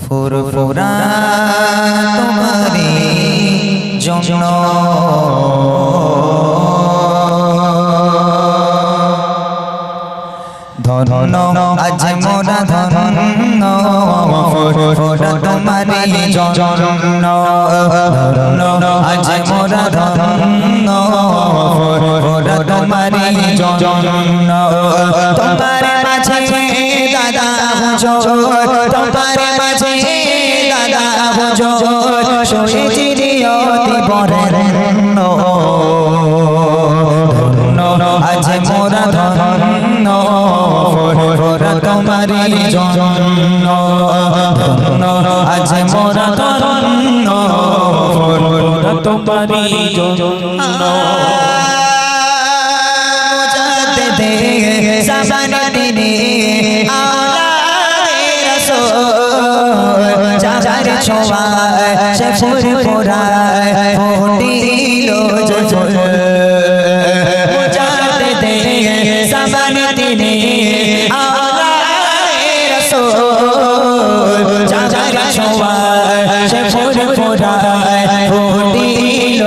ফুরফুরা তোমারি জন্য ধন্য আজ মোরা ধন্য ফুরফুরা তোমারি জন্য ধন্য আজ মোরা ধন্য ফুরফুরা তোমারি জন্য তোমার মাঝে দাদা হুজুর তোমার মাঝে দাদা হুজুর, শুনেছি দিয়তি বরেণ্য। আজ মোরা ধন্য ফুরফুরা তোমারি জন্য। আজ মোরা ধন্য ফুরফুরা তোমারি জন্য। সে ফুরফুরায় ফুটিল দিনে আওলাদে রাসূল। যার ছোঁয়ায় সে ফুরফুরায় ফুটিল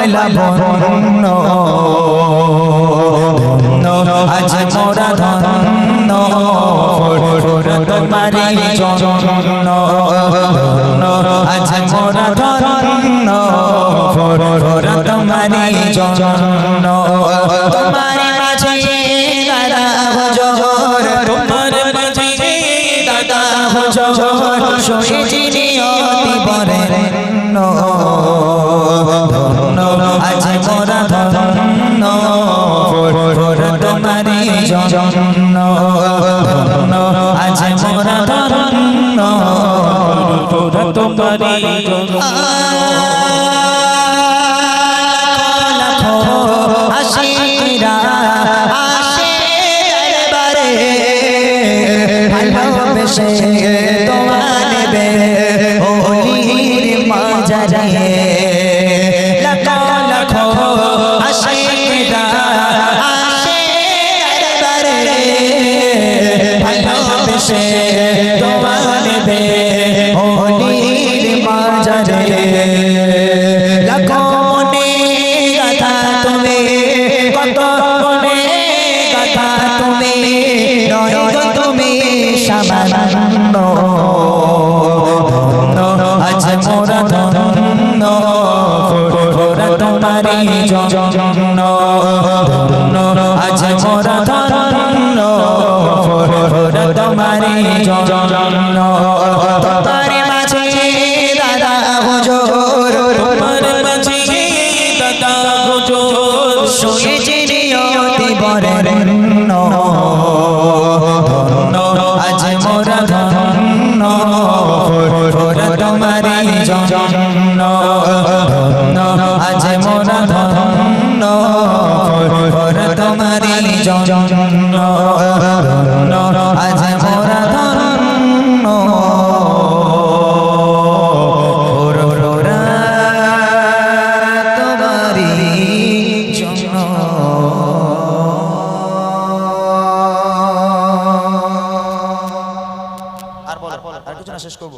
রূপময়লা বর্ণ আজ মোরা ধন্য তোমারি জন্য আজ মোরা ধন্য তোমারি জন্য তোমার মাঝে দাদা হুজুর তোমার মাঝে দাদা হুজুর শুনেছি তোমারি জন্য আজ মোরা ধন্য তোমারি তোমার বে ওলির মাজারে ধন্য আজ মোরা ধন্য বরেণ্য জন্য আজ মোরা ধন্য তোমারি জন্য আজ মোরা ধন্য তোমারি জন্য। আর বলো, আর কিছু না শেষ করব।